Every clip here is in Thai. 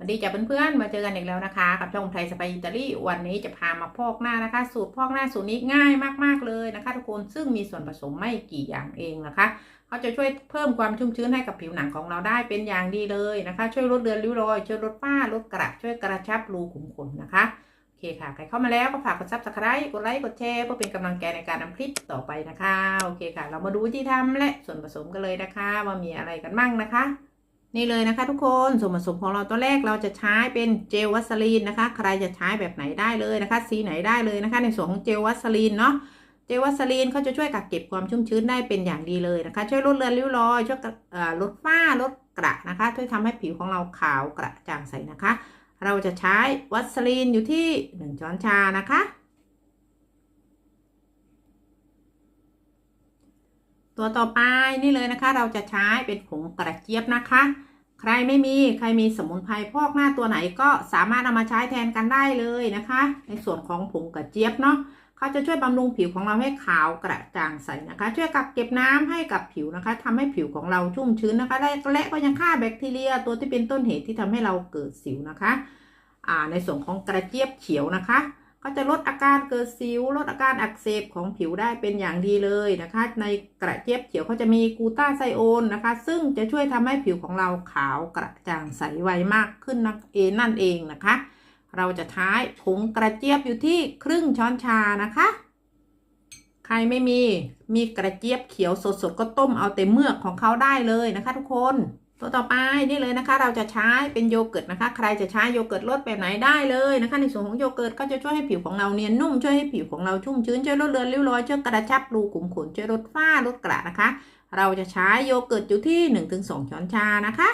สวัสดีจ้ะเพื่อนๆ มาเจอกันอีกแล้วนะคะ กับช่องไทยสไปอิตาลีวันนี้จะพามาพอกหน้านะคะ สูตรพอกหน้าสูตรนี้ง่ายมากๆเลยนะคะ ทุกคนซึ่งมีส่วนผสมไม่กี่อย่างเองนะคะเขาจะช่วยเพิ่มความชุ่มชื้นให้กับผิวหนังของเราได้เป็นอย่างดีเลยนะคะ ช่วยลดเลือนริ้วรอยช่วยลดฝ้าลดกระช่วยกระชับรูขุมขนนะคะโอเคค่ะใครเข้ามาแล้วก็ฝากกดซับสไครต์กดไลค์กดแชร์เพื่อเป็นกำลังใจในการทำคลิปต่อไปนะคะโอเคค่ะ เรามาดูวิธีทำและส่วนผสมกันเลยนะคะ ว่ามีอะไรกันบ้างนะคะ นี่เลยนะคะทุกคนส่วนผสมของเราตัวแรกเราจะใช้เป็นเจลวัสลีนนะคะ ใครจะใช้แบบไหนได้เลยนะคะ สีไหนได้เลยนะคะ ในส่วนของเจลวัสลีนเนาะเจลวัสลีนเขาจะช่วยกักเก็บความชุ่มชื้นได้เป็นอย่างดีเลยนะคะ ช่วยลดเลือนริ้วรอยช่วยลดฝ้าลดกระนะคะ ช่วยทำให้ผิวของเราขาวกระจ่างใสนะคะ เราจะใช้วัสลีนอยู่ที่ 1 ช้อนชานะคะ ตัวต่อไปนี่เลยนะคะ เราจะใช้เป็นผงกระเจี๊ยบนะคะ ใครไม่มีใครมีสมุนไพรพอกหน้าตัวไหนก็สามารถเอามาใช้แทนกันได้เลยนะคะ ในส่วนของผงกระเจี๊ยบเนาะเขาจะช่วยบำรุงผิวของเราให้ขาวกระจ่างใสนะคะ ช่วยกักเก็บน้ำให้กับผิวนะคะทำให้ผิวของเราชุ่มชื้นนะคะและและก็ยังฆ่าแบคทีเรีย ตัวที่เป็นต้นเหตุที่ทำให้เราเกิดสิวนะคะ ในส่วนของกระเจี๊ยบเขียวนะคะ ก็จะลดอาการเกิดสิว ลดอาการอักเสบของผิวได้เป็นอย่างดีเลยนะคะ ในกระเจี๊ยบเขียวเขาจะมีกูต้าไซโอนนะคะ ซึ่งจะช่วยทำให้ผิวของเราขาวกระจ่างใสไวมากขึ้นนั่นเองนั่นเองนะคะ เราจะใช้ผงกระเจี๊ยบอยู่ที่ครึ่งช้อนชานะคะ ใครไม่มีมีกระเจี๊ยบเขียวสดๆก็ต้มเอาแต่เมือกของเขาได้เลยนะคะ ทุกคน ตัวต่อไปนี่เลยนะคะ เราจะใช้เป็นโยเกิร์ตนะคะ ใครจะใช้โยเกิร์ตรสแบบไหนได้เลยนะคะ ในส่วนของโยเกิร์ตก็จะช่วยให้ผิวของเราเนียนนุ่มช่วยให้ผิวของเราชุ่มชื้นช่วยลดเลือนริ้วรอยช่วยกระชับรูขุมขนช่วยลดฝ้าลดกระนะคะ เราจะใช้โยเกิร์ตอยู่ที่ 1-2 ช้อนชานะคะ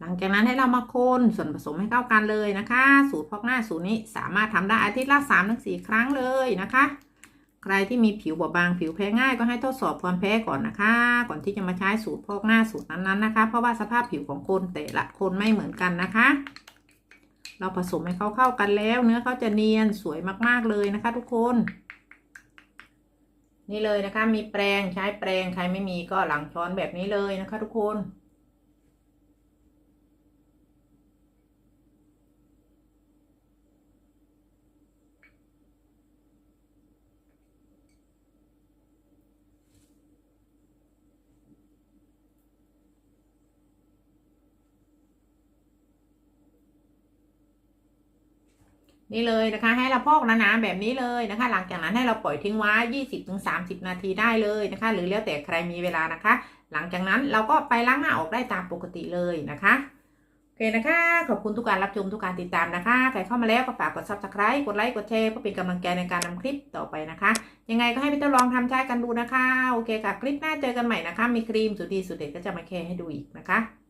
หลังจากนั้นให้เรามาคนส่วนผสมให้เข้ากันเลยนะคะ สูตรพอกหน้าสูตรนี้สามารถทำได้อาทิตย์ละ3-4ครั้งเลยนะคะ ใครที่มีผิวบอบบางผิวแพ้ง่ายก็ให้ทดสอบความแพ้ก่อนนะคะ ก่อนที่จะมาใช้สูตรพอกหน้าสูตรนั้นๆนะคะ เพราะว่าสภาพผิวของคนแต่ละคนไม่เหมือนกันนะคะ เราผสมให้เขาเข้ากันแล้ว เนื้อเขาจะเนียนสวยมากๆเลยนะคะ ทุกคน นี่เลยนะคะ มีแปรงใช้แปรงใครไม่มีก็หลังช้อนแบบนี้เลยนะคะ ทุกคน นี่เลยนะคะ ให้เราพอกหนาๆแบบนี้เลยนะคะ หลังจากนั้นให้เราปล่อยทิ้งไว้ 20-30 นาทีได้เลยนะคะ หรือแล้วแต่ใครมีเวลานะคะ หลังจากนั้นเราก็ไปล้างหน้าออกได้ตามปกติเลยนะคะโอเคนะคะ ขอบคุณทุกการรับชมทุกการติดตามนะคะ ใครเข้ามาแล้วก็ฝากกด subscribe กดไลค์กดแชร์เพื่อเป็นกำลังใจในการทำคลิปต่อไปนะคะ ยังไงก็ให้พี่ต้ลองทำใช้กันดูนะคะ โอเคค่ะ คลิปหน้าเจอกันใหม่นะคะ มีครีมสุดดีสุดเด็ดก็จะมาแชร์ให้ดูอีกนะคะ